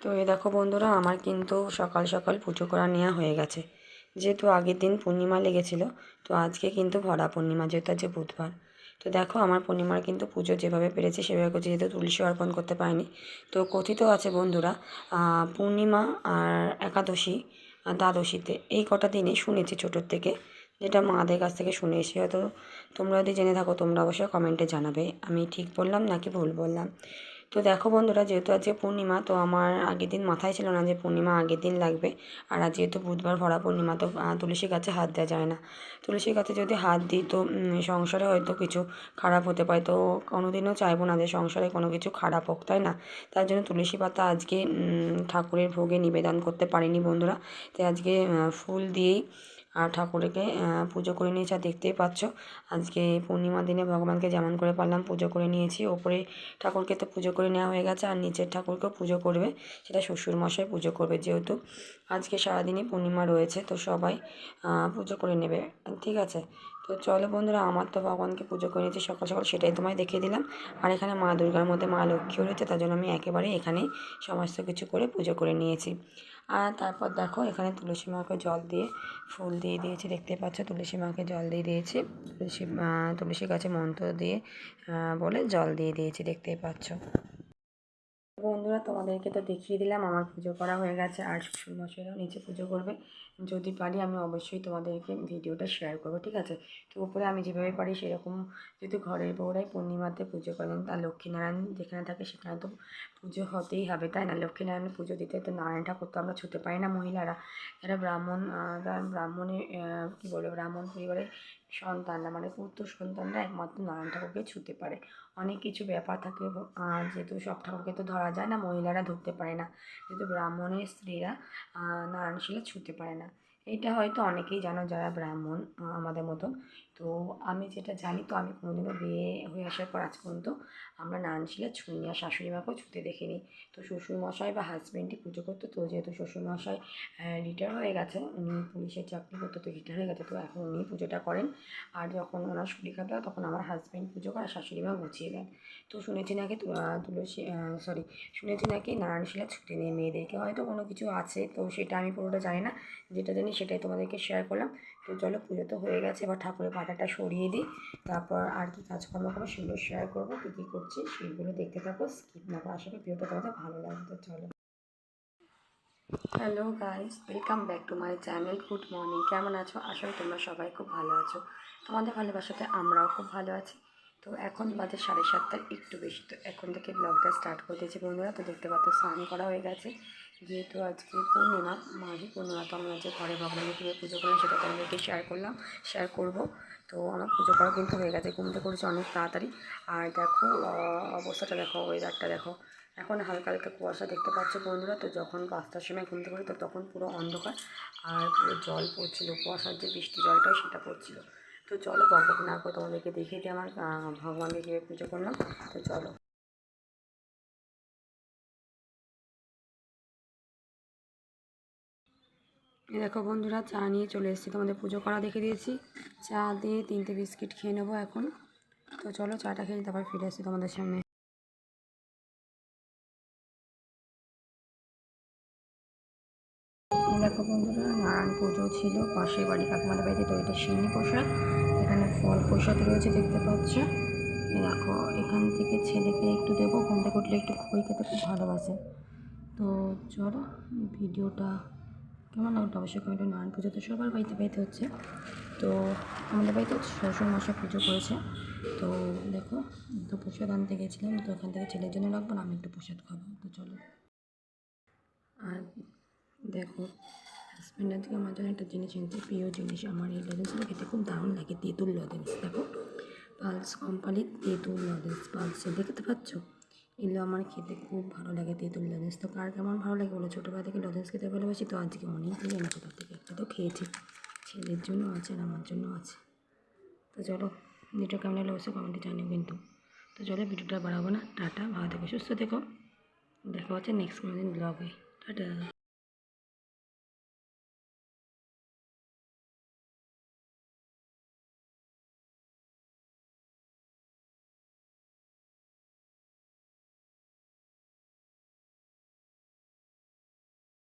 তো এ দেখো বন্ধুরা, আমার কিন্তু সকাল সকাল পুজো করা নেওয়া হয়ে গেছে। যেহেতু আগের দিন পূর্ণিমা লেগেছিল, তো আজকে কিন্তু ভরা পূর্ণিমা, যেহেতু আজকে বুধবার। তো দেখো, আমার পূর্ণিমার কিন্তু পুজো যেভাবে পেরেছি, সেভাবে যেহেতু তুলসী অর্পণ করতে পারিনি। তো কথিত আছে বন্ধুরা পূর্ণিমা আর একাদশী দ্বাদশীতে এই কটা দিনে শুনেছি ছোটোর থেকে, যেটা মাদের কাছ থেকে শুনে এসে হয়তো তোমরা যদি জেনে থাকো, তোমরা অবশ্যই কমেন্টে জানাবে। আমি ঠিক বললাম নাকি ভুল বললাম? তো দেখো বন্ধুরা, যেহেতু আজকে পূর্ণিমা, তো আমার আগের দিন মাথায় ছিল না যে পূর্ণিমা আগের দিন লাগবে। আর আজ যেহেতু বুধবার ভরা পূর্ণিমা, তো তুলসী গাছে হাত দেওয়া যায় না। তুলসী গাছে যদি হাত দিই, তো সংসারে হয়তো কিছু খারাপ হতে পারে। তো কোনোদিনও চাইব না যে সংসারে কোনো কিছু খারাপ হোক, তাই না? তার জন্য তুলসী পাতা আজকে ঠাকুরের ভোগে নিবেদন করতে পারিনি বন্ধুরা। তাই আজকে ফুল দিয়েই ঠাকুরকে পুজো করে নিয়েছি। আর দেখতেই পাচ্ছ, আজকে পূর্ণিমা দিনে ভগবানকে যেমন করে পারলাম, পুজো করে নিয়েছি। ওপরে ঠাকুরকে তো পুজো করে নেওয়া হয়ে গেছে, আর নিচের ঠাকুরকেও পুজো করবে। সেটা শ্বশুরমশাই পুজো করবে যেহেতু। আজকে সারাদিনই পূর্ণিমা রয়েছে, তো সবাই পুজো করে নেবে। ঠিক আছে তো চলো বন্ধুরা, আমার তো ভগবানকে পুজো করে নিয়েছি সকাল সকাল, সেটাই তোমায় দেখিয়ে দিলাম। আর এখানে মা দুর্গার মধ্যে মা লক্ষ্মীও রয়েছে, তার জন্য আমি একেবারে এখানে সমস্ত কিছু করে পুজো করে নিয়েছি। আর তারপর দেখো, এখানে তুলসী মাকে জল দিয়ে ফুল দিয়ে দিয়েছি, দেখতে পাচ্ছ? তুলসী মাকে জল দিয়ে দিয়েছি, তুলসী তুলসী গাছে মন্ত্র দিয়ে বলে জল দিয়ে দিয়েছি দেখতেই পাচ্ছ? বন্ধুরা, তোমাদেরকে তো দেখিয়ে দিলাম, আমার পুজো করা হয়ে গেছে। আর শ্বশুরমশাইরাও নিচে পুজো করবে। যদি পারি, আমি অবশ্যই তোমাদেরকে ভিডিওটা শেয়ার করব, ঠিক আছে? তো উপরে আমি যেভাবে পারি সেরকম যেহেতু ঘরের বউরাই পূর্ণিমাতে পুজো করেন তার লক্ষ্মীনারায়ণ যেখানে থাকে সেখানে তো পুজো হতেই হবে, তাই না? লক্ষ্মীনারায়ণ পুজো দিতে তো নারায়ণ ঠাকুর তো আমরা ছুতে পারি না, মহিলারা। যারা ব্রাহ্মণ ব্রাহ্মণের কী বলব, ব্রাহ্মণ পরিবারের সন্তানরা মানে পুত্র সন্তানরা একমাত্র নারায়ণ ঠাকুরকে ছুতে পারে। অনেক কিছু ব্যাপার থাকে যেহেতু সব ঠাকুরকে তো ধরা যায় না, মহিলারা ধরতে পারে না। যেহেতু ব্রাহ্মণের স্ত্রীরা নারায়ণ শিলা ছুতে পারে না। এটা হয়তো অনেকেই জানো যারা ব্রাহ্মণ আমাদের মতন তো আমি যেটা জানি, তো আমি কোনোদিনও বিয়ে হয়ে আসার পর আজ পর্যন্ত আমরা নারায়ণশিলা ছুঁইনি আর শাশুড়ি মাকেও ছুতে দেখিনি। তো শ্বশুরমশাই বা হাজব্যান্ডই পুজো করতো, তো যেহেতু শ্বশুরমশাই রিটায়ার হয়ে গেছে, উনি পুলিশের চাকরি করতো, তো রিটায়ার হয়ে গেছে, তো এখন উনি পুজোটা করেন। আর যখন ওনার শরীর খারাপ হয় তখন আমার হাজব্যান্ড পুজো করে শাশুড়ি মা গুছিয়ে দেন। তো শুনেছি নাকি তুলসী সরি শুনেছি নাকি নারায়ণশিলা ছুটি নেই, মেয়েদেরকে হয়তো কোনো কিছু আছে, তো সেটা আমি পুরোটা জানি না। যেটা জানি সেটাই তোমাদেরকে শেয়ার করলাম। তো চলো পুজো তো হয়ে গেছে, এবার ঠাকুরের পাটাটা সরিয়ে দিই। তারপর আর কি কাজকর্ম করব সেগুলো শেয়ার করব, কী কী করছি সেগুলো দেখতে থাকো স্কিপ না করে আশা করি তোমাদের ভালো লাগবে, চলো। Hello guys welcome back to my channel good morning কেমন আছো? আসলে তোমরা সবাই খুব ভালো আছো। তোমাদের ভালোবাসাতে আমরাও খুব ভালো আছি। তো এখন বাজে সাড়ে সাতটার একটু বেশি। তো এখন থেকে ব্লগটা স্টার্ট করে দিয়েছি বন্ধুরা। তো দেখতে পাচ্ছ স্নান করা হয়ে গেছে। যেহেতু আজকে পূর্ণিমা, মাঘী পূর্ণিমা, তো আমরা যে ঘরে ভগবানের কীভাবে পুজো করলাম সেটা তো তোমাদেরকে শেয়ার করলাম শেয়ার করব। তো আমার পুজো করা কিন্তু হয়ে গেছে ঘুমতে করেছি অনেক তাড়াতাড়ি। আর দেখো অবস্থাটা দেখো ওয়েদারটা দেখো। এখন হালকা হালকা কুয়াশা দেখতে পাচ্ছ বন্ধুরা। তো যখন পাঁচটার সময় ঘুমতে পারি তো তখন পুরো অন্ধকার আর পুরো জল পড়ছিল। কুয়াশার যে বৃষ্টি জলটাও সেটা পড়ছিল। তো চলো বকবক না করে তোমাদেরকে দেখিয়ে দিই, আমার ভগবানকে কীভাবে পুজো করলাম, তো চলো। দেখো বন্ধুরা, চা নিয়ে চলে এসেছি, তোমাদের পুজো করা দেখে দিয়েছি। চা দিয়ে তিনটে বিস্কিট খেয়ে নেব এখন। তো চলো, চাটা খেয়ে তারপর ফিরে আসি তোমাদের সামনে। দেখো বন্ধুরা নারায়ণ পুজো ছিল, পাশের বাড়ি কাকিমাদের বাড়িতে তো এটা সিন্নি প্রসাদ, এখানে ফল প্রসাদ রয়েছে দেখতে পাচ্ছ। দেখো, এখান থেকে ছেলেকে একটু দেবো, ঘুম থেকে উঠলে একটু খই খেতে খুব ভালোবাসে। তো চলো, ভিডিওটা কেমন লাগল অবশ্যই কমেন্টে নারায়ণ পুজো তো সবার বাড়িতে বাড়িতে হচ্ছে। তো আমাদের বাড়িতে শ্বশুর মশা পুজো করেছে। তো দেখো তো প্রসাদ আনতে গেছিলাম, তো ওখান থেকে ছেলের জন্য রাখব না, আমি একটু প্রসাদ খাব। তো চলো। আর দেখো হাজব্যান্ডের থেকে আমার জন্য একটা জিনিস এনেছে, প্রিয় জিনিস। আমার এই লজেন্সগুলো খেতে খুব দারুণ লাগে, তেঁতুল লজেন্স দেখো। পালস কোম্পানির তেঁতুল লজেন্স পালসে, দেখতে পাচ্ছ? এগুলো আমার খেতে খুব ভালো লাগে, তেঁতুল লজেন্স তো কার কেমন ভালো লাগে বলো? ছোটোবেলা থেকে লজেন্স খেতে ভালোবাসি, তো আজকে অনেক দিন কোথাও থেকে একটা তো খেয়েছি। ছেলের জন্য আছে আর আমার জন্য আছে। তো চলো ভিডিও কেমন লাগল অবশ্যই কমেন্টে জানিও কিন্তু। তো চলো ভিডিওটা বাড়াবো না। টাটা, ভালো থেকো, সুস্থ থেকো। দেখা হচ্ছে নেক্সট কোনো দিন ব্লগে টাটা।